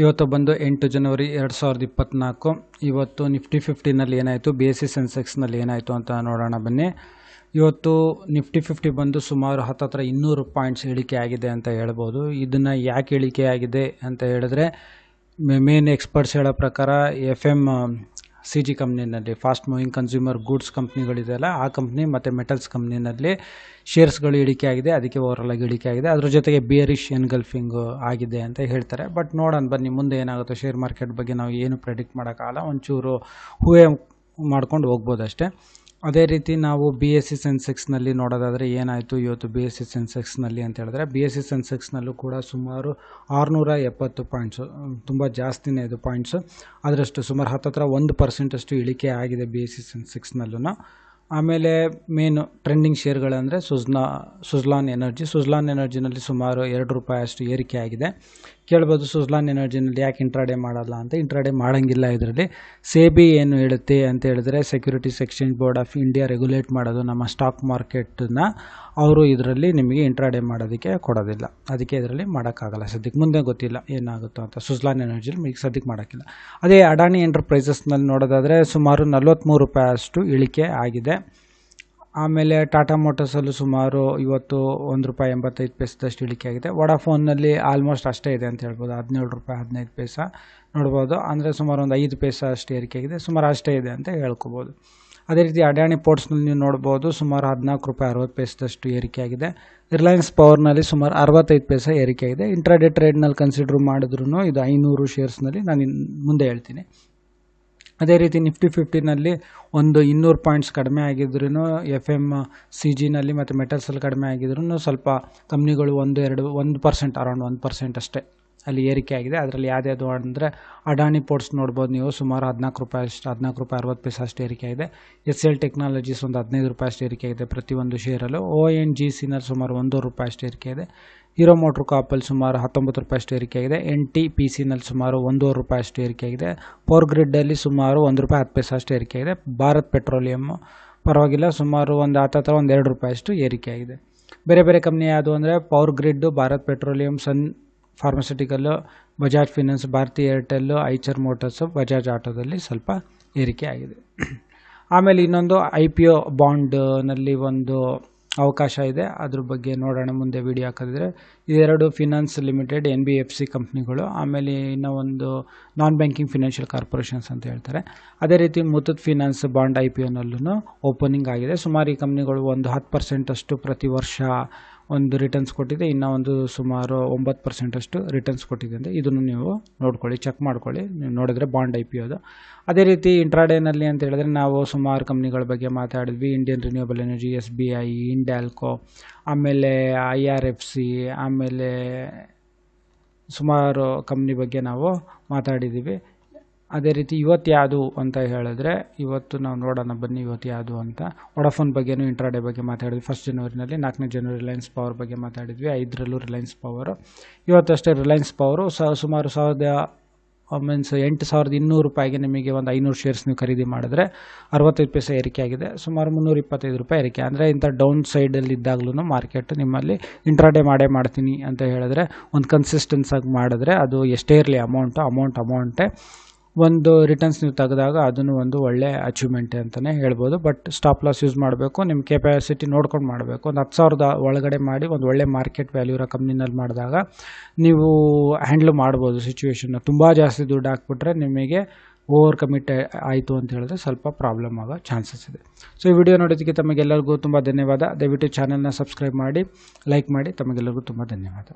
ಇವತ್ತು ಬಂದು ಎಂಟು ಜನವರಿ ಎರಡು ಸಾವಿರದ ಇಪ್ಪತ್ತ್ನಾಲ್ಕು ಇವತ್ತು ನಿಫ್ಟಿ ಫಿಫ್ಟಿನಲ್ಲಿ ಏನಾಯಿತು? ಬಿ ಎಸ್ ಸಿ ಸೆನ್ಸೆಕ್ಸ್ನಲ್ಲಿ ಏನಾಯಿತು ಅಂತ ನೋಡೋಣ ಬನ್ನಿ. ಇವತ್ತು ನಿಫ್ಟಿ ಫಿಫ್ಟಿ ಬಂದು ಸುಮಾರು ಹತ್ತತ್ರ ಇನ್ನೂರು ಪಾಯಿಂಟ್ಸ್ ಇಳಿಕೆ ಆಗಿದೆ ಅಂತ ಹೇಳ್ಬೋದು. ಇದನ್ನು ಯಾಕೆ ಇಳಿಕೆ ಆಗಿದೆ ಅಂತ ಹೇಳಿದ್ರೆ ಮೇನ್ ಎಕ್ಸ್ಪರ್ಟ್ಸ್ ಹೇಳೋ ಪ್ರಕಾರ ಎಫ್ ಎಂ ಸಿ ಜಿ ಕಂಪ್ನಿನಲ್ಲಿ ಫಾಸ್ಟ್ ಮೂವಿಂಗ್ ಕನ್ಸ್ಯೂಮರ್ ಗೂಡ್ಸ್ ಕಂಪ್ನಿಗಳಿದೆಯಲ್ಲ, ಆ ಕಂಪ್ನಿ ಮತ್ತು ಮೆಟಲ್ಸ್ ಕಂಪ್ನಿನಲ್ಲಿ ಶೇರ್ಸ್ಗಳು ಇಳಿಕೆ ಆಗಿದೆ ಅದಕ್ಕೆ ಓವರಾಲ್ ಆಗಿ ಇಳಿಕೆ ಆಗಿದೆ ಅದ್ರ ಜೊತೆಗೆ ಬಿಯರಿಶ್ ಎನ್ಗಲ್ಫಿಂಗ್ ಆಗಿದೆ ಅಂತ ಹೇಳ್ತಾರೆ. ಬಟ್ ನೋಡೋಣ, ಬನ್ನಿ, ಮುಂದೆ ಏನಾಗುತ್ತೆ ಶೇರ್ ಮಾರ್ಕೆಟ್ ಬಗ್ಗೆ ನಾವು ಏನು ಪ್ರೆಡಿಕ್ಟ್ ಮಾಡೋಕ್ಕಾಗಲ್ಲ. ಒಂಚೂರು ಹೂವೇ ಮಾಡ್ಕೊಂಡು ಹೋಗ್ಬೋದು ಅಷ್ಟೇ. ಅದೇ ರೀತಿ ನಾವು ಬಿ ಎಸ್ ಸಿ ಸೆನ್ಸೆಕ್ಸ್ನಲ್ಲಿ ನೋಡೋದಾದರೆ ಏನಾಯಿತು? ಇವತ್ತು ಬಿ ಎಸ್ ಸಿ ಸೆನ್ಸೆಕ್ಸ್ನಲ್ಲಿ ಅಂತ ಹೇಳಿದ್ರೆ ಬಿ ಎಸ್ ಸಿ ಸೆನ್ಸೆಕ್ಸ್ನಲ್ಲೂ ಕೂಡ ಸುಮಾರು ಆರುನೂರ ಎಪ್ಪತ್ತು ಪಾಯಿಂಟ್ಸು ತುಂಬ ಜಾಸ್ತಿನೇ ಇದು ಪಾಯಿಂಟ್ಸು ಅದರಷ್ಟು ಸುಮಾರು ಹತ್ತತ್ರ ಒಂದು ಪರ್ಸೆಂಟಷ್ಟು ಇಳಿಕೆ ಆಗಿದೆ ಬಿ ಎಸ್ ಸಿ ಸೆನ್ಸೆಕ್ಸ್ನಲ್ಲೂ ಆಮೇಲೆ ಮೇನು ಟ್ರೆಂಡಿಂಗ್ ಶೇರ್ಗಳಂದರೆ ಸುಜ್ನಾ, ಸುಜ್ಲಾನ್ ಎನರ್ಜಿ. ಸುಜ್ಲಾನ್ ಎನರ್ಜಿನಲ್ಲಿ ಸುಮಾರು ಎರಡು ರೂಪಾಯಿ ಅಷ್ಟು ಏರಿಕೆ ಆಗಿದೆ. ಕೇಳ್ಬೋದು ಸುಜ್ಲಾನ್ ಎನರ್ಜಿನಲ್ಲಿ ಯಾಕೆ ಇಂಟ್ರಾಡೇ ಮಾಡಲ್ಲ ಅಂತ. ಇಂಟ್ರಾಡೇ ಮಾಡೋಂಗಿಲ್ಲ ಇದರಲ್ಲಿ. ಸೇಬಿ ಏನು ಹೇಳುತ್ತೆ ಅಂತ ಹೇಳಿದ್ರೆ securities exchange board of India regulate ಮಾಡೋದು ನಮ್ಮ ಸ್ಟಾಕ್ ಮಾರ್ಕೆಟನ್ನ ಅವರು ಇದರಲ್ಲಿ ನಿಮಗೆ ಇಂಟ್ರಾಡೇ ಮಾಡೋದಕ್ಕೆ ಕೊಡೋದಿಲ್ಲ. ಅದಕ್ಕೆ ಇದರಲ್ಲಿ ಮಾಡೋಕ್ಕಾಗಲ್ಲ. ಸದ್ಯಕ್ಕೆ ಮುಂದೆ ಗೊತ್ತಿಲ್ಲ ಏನಾಗುತ್ತೋ ಅಂತ. ಸುಜ್ಲಾನ್ ಎನರ್ಜಿಲಿ ಈಗ ಸದ್ಯಕ್ಕೆ ಮಾಡೋಕ್ಕಿಲ್ಲ. ಅದೇ ಅಡಾನಿ ಎಂಟರ್ಪ್ರೈಸಸ್ನಲ್ಲಿ ನೋಡೋದಾದರೆ ಸುಮಾರು ನಲ್ವತ್ತ್ಮೂರು ರೂಪಾಯಿ ಅಷ್ಟು ಇಳಿಕೆ ಆಗಿದೆ. ಆಮೇಲೆ ಟಾಟಾ ಮೋಟರ್ಸಲ್ಲೂ ಸುಮಾರು ಇವತ್ತು ಒಂದು ರೂಪಾಯಿ ಎಂಬತ್ತೈದು ಪೈಸದಷ್ಟು ಇಳಿಕೆ ಆಗಿದೆ. ವಡಾಫೋನ್ನಲ್ಲಿ ಆಲ್ಮೋಸ್ಟ್ ಅಷ್ಟೇ ಇದೆ ಅಂತ ಹೇಳ್ಬೋದು. ಹದಿನೇಳು ರೂಪಾಯಿ, ಹದಿನೈದು ಪೈಸ ನೋಡ್ಬೋದು. ಅಂದರೆ ಸುಮಾರು ಒಂದು ಐದು ಪೈಸ ಅಷ್ಟು ಏರಿಕೆ ಆಗಿದೆ. ಸುಮಾರು ಅಷ್ಟೇ ಇದೆ ಅಂತ ಹೇಳ್ಕೊಬೋದು. ಅದೇ ರೀತಿ ಅಡಾಣಿ ಪೋರ್ಟ್ಸ್ನಲ್ಲಿ ನೀವು ನೋಡ್ಬೋದು ಸುಮಾರು ಹದಿನಾಲ್ಕು ರೂಪಾಯಿ ಅರವತ್ತು ಪೈಸದಷ್ಟು ಏರಿಕೆ ಆಗಿದೆ ರಿಲಯನ್ಸ್ ಪವರ್ನಲ್ಲಿ ಸುಮಾರು ಅರವತ್ತೈದು ಪೈಸೆ ಏರಿಕೆ ಆಗಿದೆ ಇಂಟ್ರಾಡೇ ಟ್ರೇಡ್ನಲ್ಲಿ ಕನ್ಸಿಡರ್ ಮಾಡಿದ್ರು ಇದು ಐನೂರು ಶೇರ್ಸ್ನಲ್ಲಿ ನಾನು ಮುಂದೆ ಹೇಳ್ತೀನಿ. ಅದೇ ರೀತಿ ನಿಫ್ಟಿ ಫಿಫ್ಟಿನಲ್ಲಿ ಒಂದು ಇನ್ನೂರು ಪಾಯಿಂಟ್ಸ್ ಕಡಿಮೆ ಆಗಿದ್ರೂ ಎಫ್ ಎಂ ಸಿ ಜಿನಲ್ಲಿ ಮತ್ತು ಮೆಟಲ್ಸಲ್ಲಿ ಕಡಿಮೆ ಆಗಿದ್ರೂ ಸ್ವಲ್ಪ ಕಂಪ್ನಿಗಳು ಒಂದು ಎರಡು, ಒಂದು ಪರ್ಸೆಂಟ್ ಅರೌಂಡ್ ಒಂದು ಪರ್ಸೆಂಟ್ ಅಷ್ಟೇ. ಅಲ್ಲಿ ಏರಿಕೆ ಆಗಿದೆ. ಅದರಲ್ಲಿ ಯಾವ್ದ್ಯಾವುದು ಅಂದರೆ ಅಡಾನಿ ಪೋರ್ಟ್ಸ್ ನೋಡ್ಬೋದು ನೀವು. ಸುಮಾರು ಹದಿನಾಲ್ಕು ರೂಪಾಯಿ ಅಷ್ಟು, ಹದಿನಾಲ್ಕು ರೂಪಾಯಿ ಅರವತ್ತು ಪೈಸೆ ಅಷ್ಟು ಏರಿಕೆ ಆಗಿದೆ. ಎಸ್ ಎಲ್ ಟೆಕ್ನಾಲಜೀಸ್ ಒಂದು ಹದಿನೈದು ರೂಪಾಯಿ ಅಷ್ಟು ಏರಿಕೆ ಆಗಿದೆ ಪ್ರತಿಯೊಂದು ಶೇರಲ್ಲೂ. ಓ ಎನ್ ಜಿ ಸಿನಲ್ಲಿ ಸುಮಾರು ಒಂದೂವರೆ ರೂಪಾಯಿ ಅಷ್ಟು ಏರಿಕೆ ಇದೆ ಹೀರೋ ಮೋಟ್ರ್ ಕಾಪಲ್ಲಿ ಸುಮಾರು ಹತ್ತೊಂಬತ್ತು ರೂಪಾಯಿ ಅಷ್ಟು ಏರಿಕೆ ಆಗಿದೆ. ಎನ್ ಟಿ ಪಿ ಸಿನಲ್ಲಿ ಸುಮಾರು ಒಂದೂವರೆ ರೂಪಾಯಿ ಅಷ್ಟು ಏರಿಕೆ ಆಗಿದೆ. ಪವರ್ ಗ್ರಿಡ್ಡಲ್ಲಿ ಸುಮಾರು ಒಂದು ರೂಪಾಯಿ ಹತ್ತು ಪೈಸೆ ಅಷ್ಟು ಏರಿಕೆ ಆಗಿದೆ. ಭಾರತ್ ಪೆಟ್ರೋಲಿಯಮ್ಮು ಪರವಾಗಿಲ್ಲ, ಸುಮಾರು ಒಂದು ಹತ್ತತ್ರ ಒಂದು ಎರಡು ರೂಪಾಯಿ ಅಷ್ಟು ಏರಿಕೆ ಆಗಿದೆ. ಬೇರೆ ಬೇರೆ ಕಂಪ್ನಿ ಯಾವುದು ಅಂದರೆ power grid, Bharat petroleum, Sun pharmaceutical Bajaj finance Bharti Airtel Eicher motors Bajaj ಆಟೋದಲ್ಲಿ ಸ್ವಲ್ಪ ಏರಿಕೆ ಆಗಿದೆ. ಆಮೇಲೆ ಇನ್ನೊಂದು ಐ ಪಿ ಒ ಬಾಂಡ್ನಲ್ಲಿ ಒಂದು ಅವಕಾಶ ಇದೆ. ಅದ್ರ ಬಗ್ಗೆ ನೋಡೋಣ, ಮುಂದೆ ವಿಡಿಯೋ ಹಾಕಿದ್ರೆ ಇದೆರಡು finance limited N B F C ಕಂಪ್ನಿಗಳು ಆಮೇಲೆ ಇನ್ನೂ ಒಂದು ನಾನ್ ಬ್ಯಾಂಕಿಂಗ್ ಫಿನಾನ್ಷಿಯಲ್ ಕಾರ್ಪೊರೇಷನ್ಸ್ ಅಂತ ಹೇಳ್ತಾರೆ. ಅದೇ ರೀತಿ Muthoot finance bond I P ಒನಲ್ಲೂ opening ಆಗಿದೆ. ಸುಮಾರು ಈ ಕಂಪ್ನಿಗಳು ಒಂದು ಹತ್ತು ಪರ್ಸೆಂಟಷ್ಟು ಪ್ರತಿ ವರ್ಷ ಒಂದು ರಿಟರ್ನ್ಸ್ ಕೊಟ್ಟಿದೆ, ಇನ್ನೂ ಒಂದು ಸುಮಾರು ಒಂಬತ್ತು ಪರ್ಸೆಂಟಷ್ಟು ರಿಟರ್ನ್ಸ್ ಕೊಟ್ಟಿದೆ ಅಂತ ಇದನ್ನು ನೀವು ನೋಡ್ಕೊಳ್ಳಿ ಚೆಕ್ ಮಾಡ್ಕೊಳ್ಳಿ. ನೀವು ನೋಡಿದ್ರೆ ಬಾಂಡ್ ಐ ಪಿ ಅದು. ಅದೇ ರೀತಿ ಇಂಟ್ರಾಡೇನಲ್ಲಿ ಅಂತ ಹೇಳಿದ್ರೆ ನಾವು ಸುಮಾರು ಕಂಪ್ನಿಗಳ ಬಗ್ಗೆ ಮಾತಾಡಿದ್ವಿ. Indian renewable energy S B I Hindalco ಆಮೇಲೆ ಐ ಆರ್ ಎಫ್ ಸಿ ಆಮೇಲೆ ಸುಮಾರು ಕಂಪ್ನಿ ಬಗ್ಗೆ ನಾವು ಮಾತಾಡಿದ್ದೀವಿ. ಅದೇ ರೀತಿ ಇವತ್ತು ಯಾವುದು ಅಂತ ಹೇಳಿದ್ರೆ, ಇವತ್ತು ನಾವು ನೋಡೋಣ, ಬನ್ನಿ ಇವತ್ತು ಯಾವುದು ಅಂತ. ವಡಾಫೋನ್ ಬಗ್ಗೆನೂ ಇಂಟ್ರಾಡೇ ಬಗ್ಗೆ ಮಾತಾಡಿದ್ವಿ. ಫಸ್ಟ್ ಜನವರಿನಲ್ಲಿ ನಾಲ್ಕನೇ ಜನವರಿ ರಿಲಯನ್ಸ್ ಪವರ್ ಬಗ್ಗೆ ಮಾತಾಡಿದ್ವಿ. ಐದರಲ್ಲೂ ರಿಲಯನ್ಸ್ ಪವರು ಇವತ್ತಷ್ಟೇ ರಿಲಯನ್ಸ್ ಪವರು ಸ, ಸುಮಾರು ಸಾವಿರದ ಮೀನ್ಸ್ ಎಂಟು ಸಾವಿರದ ಇನ್ನೂರು ರೂಪಾಯಿಗೆ ನಿಮಗೆ ಒಂದು ಐನೂರು ಶೇರ್ಸ್ ನೀವು ಖರೀದಿ ಮಾಡಿದ್ರೆ ಅರವತ್ತೈದು ಪೈಸೆ ಏರಿಕೆ ಆಗಿದೆ. ಸುಮಾರು ಮುನ್ನೂರ ಇಪ್ಪತ್ತೈದು ರೂಪಾಯಿ ಏರಿಕೆ. ಅಂದರೆ ಇಂಥ ಡೌನ್ ಸೈಡಲ್ಲಿ ಇದ್ದಾಗಲೂ ಮಾರ್ಕೆಟ್ ನಿಮ್ಮಲ್ಲಿ ಇಂಟ್ರಾಡೇ ಮಾಡೇ ಮಾಡ್ತೀನಿ ಅಂತ ಹೇಳಿದ್ರೆ, ಒಂದು ಕನ್ಸಿಸ್ಟೆನ್ಸ್ ಆಗಿ ಮಾಡಿದ್ರೆ ಅದು ಎಷ್ಟೇ ಇರಲಿ ಅಮೌಂಟು ಅಮೌಂಟ್ ಅಮೌಂಟೇ ಒಂದು ರಿಟರ್ನ್ಸ್ ನೀವು ತೆಗೆದಾಗ ಅದನ್ನು ಒಂದು ಒಳ್ಳೆ ಅಚೀವ್ಮೆಂಟ್ ಅಂತಲೇ ಹೇಳ್ಬೋದು. ಬಟ್ ಸ್ಟಾಪ್ ಲಾಸ್ ಯೂಸ್ ಮಾಡಬೇಕು. ನಿಮ್ಮ ಕೆಪಾಸಿಟಿ ನೋಡ್ಕೊಂಡು ಮಾಡಬೇಕು. ಒಂದು ಹತ್ತು ಸಾವಿರದ ಒಳಗಡೆ ಮಾಡಿ ಒಂದು ಒಳ್ಳೆ ಮಾರ್ಕೆಟ್ ವ್ಯಾಲ್ಯೂ ಇರೋ ಕಂಪ್ನಿನಲ್ಲಿ ಮಾಡಿದಾಗ ನೀವು ಹ್ಯಾಂಡ್ಲ್ ಮಾಡ್ಬೋದು ಸಿಚುವೇಶನ್ನ ತುಂಬ ಜಾಸ್ತಿ ದುಡ್ಡು ಹಾಕ್ಬಿಟ್ರೆ ನಿಮಗೆ ಓವರ್ ಕಮಿಟ್ ಆಯಿತು ಅಂತ ಹೇಳಿದ್ರೆ ಸ್ವಲ್ಪ ಪ್ರಾಬ್ಲಮ್ ಆಗೋ ಚಾನ್ಸಸ್ ಇದೆ. ಸೊ ಈ ವಿಡಿಯೋ ನೋಡೋದಕ್ಕೆ ತಮಗೆಲ್ಲರಿಗೂ ತುಂಬ ಧನ್ಯವಾದ. ದಯವಿಟ್ಟು ಚಾನಲ್ನ ಸಬ್ಸ್ಕ್ರೈಬ್ ಮಾಡಿ ಲೈಕ್ ಮಾಡಿ. ತಮಗೆಲ್ಲರಿಗೂ ತುಂಬ ಧನ್ಯವಾದ.